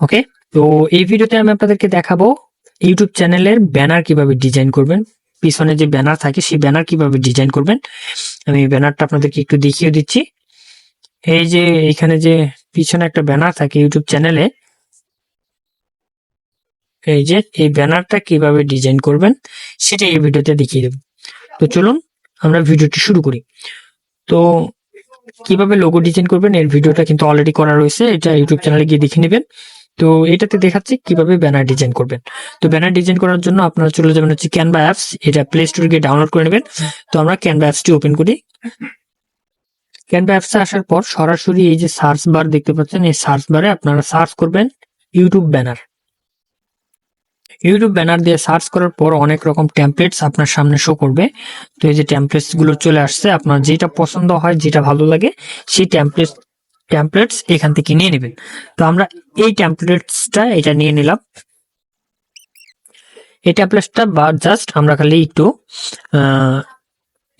ওকে তো এই ভিডিওতে আমি আপনাদেরকে দেখাবো ইউটিউব চ্যানেলের ব্যানার কীভাবে ডিজাইন করবেন, পিছনে যে ব্যানার থাকে সেই ব্যানার কীভাবে ডিজাইন করবেন। আমি ব্যানারটা আপনাদেরকে একটু দেখিয়ে দিচ্ছি। এই যে এখানে যে পিছনে একটা ব্যানার থাকে ইউটিউব চ্যানেলে এই যে এই ব্যানারটা কীভাবে ডিজাইন করবেন সেটা এই ভিডিওতে দেখিয়ে দেব। তো চলুন আমরা ভিডিওটি শুরু করি। তো কীভাবে লোগো ডিজাইন করবেন, এর ভিডিওটা কিন্তু অলরেডি করা রয়েছে, এটা ইউটিউব চ্যানেলে গিয়ে দেখে নেবেন। তো এটাতে দেখাচ্ছি কীভাবে ব্যানার ডিজাইন করবেন। তো ব্যানার ডিজাইন করার জন্য আপনারা চলে যাবেন হচ্ছে ক্যানভা অ্যাপস এটা প্লে স্টোরে গিয়ে ডাউনলোড করে নেবেন। তো আমরা ক্যানভা অ্যাপসটি ওপেন করি। ক্যানভা অ্যাপসে আসার পর সরাসরি এই যে সার্চ বার দেখতে পাচ্ছেন, এই সার্চ বারে আপনারা সার্চ করবেন ইউটিউব ব্যানার ইউটিউব ব্যানার দিয়ে সার্চ করার পর অনেক রকম টেমপ্লেটস আপনার সামনে শো করবে। তো এই যে টেমপ্লেটসগুলো চলে আসছে, আপনার যেটা পছন্দ হয়, যেটা ভালো লাগে, সেই টেমপ্লেট টেমপ্লেটস এখান থেকে নিয়ে নেবেন। তো আমরা এই টেমপ্লেটসটা এটা নিয়ে নিলাম। এই টেমপ্লেটসটা বা জাস্ট আমরা খালি একটু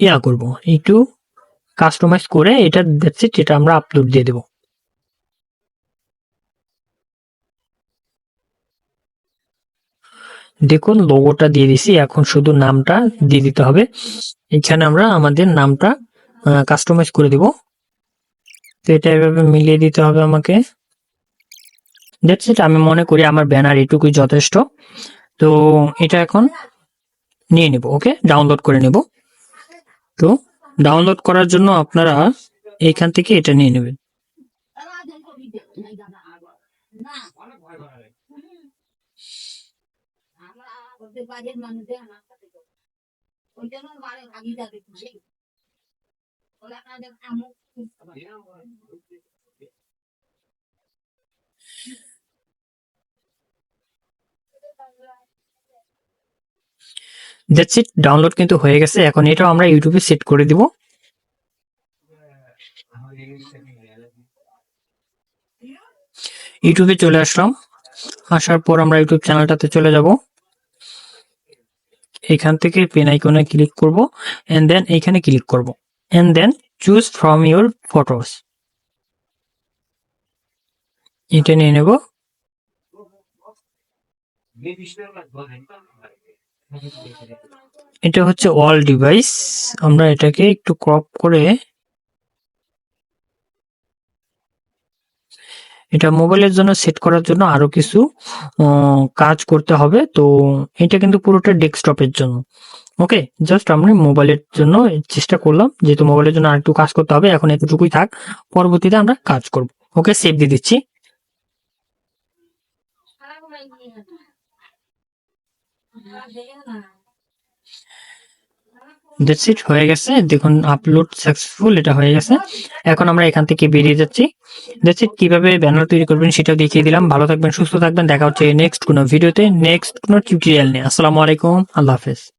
ইয়া করব। একটু কাস্টমাইজ করে এটা দেখছি যেটা আমরা আপলোড দিয়ে দেবো। দেখুন লোগোটা দিয়ে দিছি। এখন শুধু নামটা দিয়ে দিতে হবে। এখানে আমরা আমাদের নামটা কাস্টমাইজ করে দিব। তো এটা এভাবে মিলিয়ে দিতে হবে আমাকে। দ্যাটস ইট আমি মনে করি আমার ব্যানার এটুকুই যথেষ্ট। তো এটা এখন নিয়ে নেব ওকে ডাউনলোড করে নেব। তো ডাউনলোড করার জন্য আপনারা এইখান থেকে এটা নিয়ে নেবেন। দ্যাটস ইট ডাউনলোড কিন্তু হয়ে গেছে। এখন এটাও আমরা ইউটিউবে সেট করে দিব। ইউটিউবে চলে আসলাম। আসার পর আমরা ইউটিউব চ্যানেলটাতে চলে যাব। এখান থেকে পেন আইকনে ক্লিক করব। এন্ড দেন এখানে ক্লিক করব। And then choose from your photos এটা নিয়ে নেব। এটা হচ্ছে অল ডিভাইস আমরা এটাকে একটু ক্রপ করে এটা মোবাইলের জন্য সেট করার জন্য আরও কিছু কাজ করতে হবে। তো এটা কিন্তু পুরোটা ডেস্কটপের জন্য। ওকে জাস্ট আমি মোবাইলের জন্য চেষ্টা করলাম, যেহেতু মোবাইলের জন্য আরেকটু কাজ করতে হবে, এখন এতটুকুই থাক, পরবর্তীতে আমরা কাজ করব। ওকে সেভ দিয়ে দিচ্ছি। দ্যাটস ইট হয়ে গেছে। দেখুন আপলোড সাকসেসফুল এটা হয়ে গেছে। এখন আমরা এখান থেকে বেরিয়ে যাচ্ছি। দ্যাটস ইট কীভাবে ব্যানার তৈরি করবেন সেটাও দেখিয়ে দিলাম। ভালো থাকবেন, সুস্থ থাকবেন, দেখা হচ্ছে নেক্সট কোনো ভিডিওতে নেক্সট কোনো টিউটোরিয়াল নিয়ে। আসসালামু আলাইকুম, আল্লাহ হাফেজ।